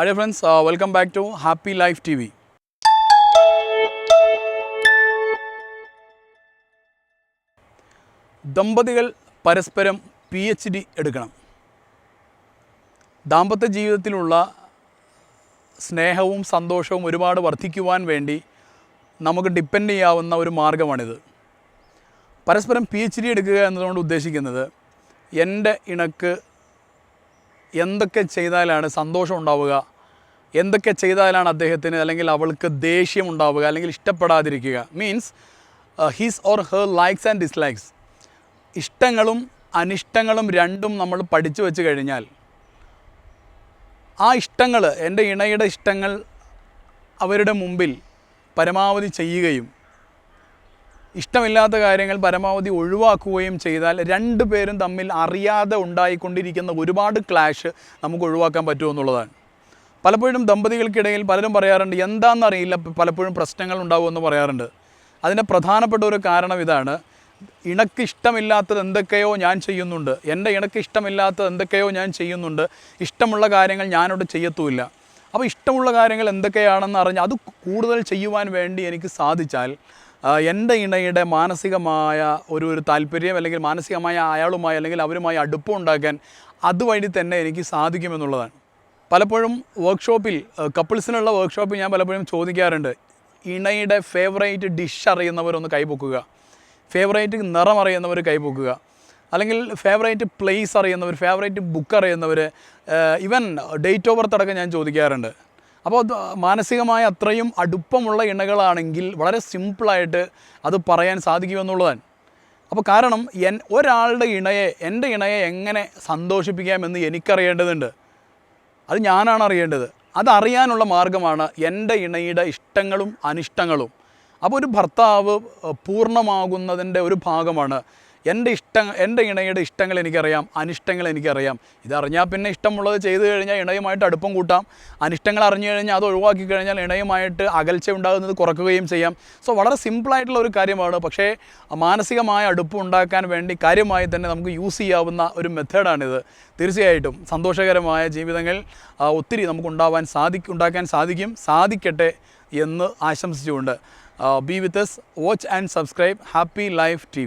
Hi friends welcome back to happy life T V ദമ്പതികൾ പരസ്പരം P H D എടുക്കണം. ദാമ്പത്യ ജീവിതത്തിലുള്ള സ്നേഹവും സന്തോഷവും ഒരുപാട് വർദ്ധിക്കുവാൻ വേണ്ടി നമുക്ക് ഡിപ്പെൻഡ് ചെയ്യാവുന്ന ഒരു മാർഗമാണിത്. പരസ്പരം പി എച്ച് ഡി എടുക്കുക എന്നതുകൊണ്ട് ഉദ്ദേശിക്കുന്നത് എന്റെ ഇണക്ക് എന്തൊക്കെ ചെയ്താലാണ് സന്തോഷം ഉണ്ടാവുക എന്തൊക്കെ ചെയ്താലാണ് അദ്ദേഹത്തിന് അല്ലെങ്കിൽ അവൾക്ക് ദേഷ്യം ഉണ്ടാവുക അല്ലെങ്കിൽ ഇഷ്ടപ്പെടാതിരിക്കുക. Means his or her likes and dislikes ഇഷ്ടങ്ങളും അനിഷ്ടങ്ങളും രണ്ടും നമ്മൾ പഠിച്ചു വെച്ച് കഴിഞ്ഞാൽ ആ ഇഷ്ടങ്ങൾ എന്റെ ഇണയുടെ ഇഷ്ടങ്ങൾ അവരുടെ മുമ്പിൽ പരമാവധി ചെയ്യുകയും ഇഷ്ടമില്ലാത്ത കാര്യങ്ങൾ പരമാവധി ഒഴിവാക്കുകയും ചെയ്താൽ രണ്ടു പേരും തമ്മിൽ അറിയാതെ ഉണ്ടായിക്കൊണ്ടിരിക്കുന്ന ഒരുപാട് ക്ലാഷ് നമുക്ക് ഒഴിവാക്കാൻ പറ്റുമെന്നുള്ളതാണ്. പലപ്പോഴും ദമ്പതികൾക്കിടയിൽ പലരും പറയാറുണ്ട് എന്താണെന്നറിയില്ല പലപ്പോഴും പ്രശ്നങ്ങൾ ഉണ്ടാവുമെന്ന് പറയാറുണ്ട്. അതിന്റെ പ്രധാനപ്പെട്ട ഒരു കാരണം ഇതാണ് ഇണക്ക് ഇഷ്ടമില്ലാത്തത് എന്തൊക്കെയോ ഞാൻ ചെയ്യുന്നുണ്ട്. എന്റെ ഇണക്ക് ഇഷ്ടമില്ലാത്തത് എന്തൊക്കെയോ ഞാൻ ചെയ്യുന്നുണ്ട്. ഇഷ്ടമുള്ള കാര്യങ്ങൾ ഞാനോട് ചെയ്യത്തുമില്ല. അപ്പോൾ ഇഷ്ടമുള്ള കാര്യങ്ങൾ എന്തൊക്കെയാണെന്ന് അറിഞ്ഞ് അത് കൂടുതൽ ചെയ്യുവാൻ വേണ്ടി എനിക്ക് സാധിച്ചാൽ എന്റെ ഇണയുടെ മാനസികമായ ഒരു ഒരു താല്പര്യം അല്ലെങ്കിൽ മാനസികമായ അയാളുമായി അല്ലെങ്കിൽ അവരുമായി അടുപ്പം ഉണ്ടാക്കാൻ അതുവഴി തന്നെ എനിക്ക് സാധിക്കുമെന്നുള്ളതാണ്. പലപ്പോഴും വർക്ക്ഷോപ്പിൽ കപ്പിൾസിനുള്ള വർക്ക്ഷോപ്പിൽ ഞാൻ പലപ്പോഴും ചോദിക്കാറുണ്ട്. ഇണയുടെ ഫേവറേറ്റ് ഡിഷ് അറിയുന്നവരൊന്ന് കൈപൊക്കുക ഫേവറേറ്റ് നിറം അറിയുന്നവർ കൈപൊക്കുക അല്ലെങ്കിൽ ഫേവറേറ്റ് പ്ലേസ് അറിയുന്നവർ ഫേവറേറ്റ് ബുക്ക് അറിയുന്നവർ ഇവൻ ഡേറ്റ് ഓഫ് ബർത്ത് അടക്കം ഞാൻ ചോദിക്കാറുണ്ട്. അപ്പോൾ മാനസികമായ അത്രയും അടുപ്പമുള്ള ഇണകളാണെങ്കിൽ വളരെ സിമ്പിളായിട്ട് അത് പറയാൻ സാധിക്കുമെന്നുള്ളതാണ്. അപ്പോൾ കാരണം എൻ ഒരാളുടെ ഇണയെ എന്റെ ഇണയെ എങ്ങനെ സന്തോഷിപ്പിക്കാമെന്ന് എനിക്കറിയേണ്ടതുണ്ട്. അത് ഞാനാണ് അറിയേണ്ടത്. അതറിയാനുള്ള മാർഗമാണ് എന്റെ ഇണയുടെ ഇഷ്ടങ്ങളും അനിഷ്ടങ്ങളും. അപ്പോൾ ഒരു ഭർത്താവ് പൂർണമാകുന്നതിന്റെ ഒരു ഭാഗമാണ്. എന്റെ ഇഷ്ടം എന്റെ ഇണയുടെ ഇഷ്ടങ്ങൾ എനിക്കറിയാം അനിഷ്ടങ്ങൾ എനിക്കറിയാം. ഇതറിഞ്ഞാൽ പിന്നെ ഇഷ്ടമുള്ളത് ചെയ്തു കഴിഞ്ഞാൽ ഇണയുമായിട്ട് അടുപ്പം കൂട്ടാം. അനിഷ്ടങ്ങൾ അറിഞ്ഞു കഴിഞ്ഞാൽ അത് ഒഴിവാക്കി കഴിഞ്ഞാൽ ഇണയുമായിട്ട് അകൽച്ച ഉണ്ടാകുന്നത് കുറക്കുകയും ചെയ്യാം. സോ വളരെ സിമ്പിളായിട്ടുള്ള ഒരു കാര്യമാണ്. പക്ഷേ മാനസികമായ അടുപ്പം ഉണ്ടാക്കാൻ വേണ്ടി കാര്യമായി തന്നെ നമുക്ക് യൂസ് ചെയ്യാവുന്ന ഒരു മെത്തേഡാണിത്. തീർച്ചയായിട്ടും സന്തോഷകരമായ ജീവിതങ്ങൾ ഒത്തിരി നമുക്ക് ഉണ്ടാവാൻ സാധിക്കും ഉണ്ടാക്കാൻ സാധിക്കും സാധിക്കട്ടെ എന്ന് ആശംസിച്ചുകൊണ്ട് be with us watch and subscribe happy life T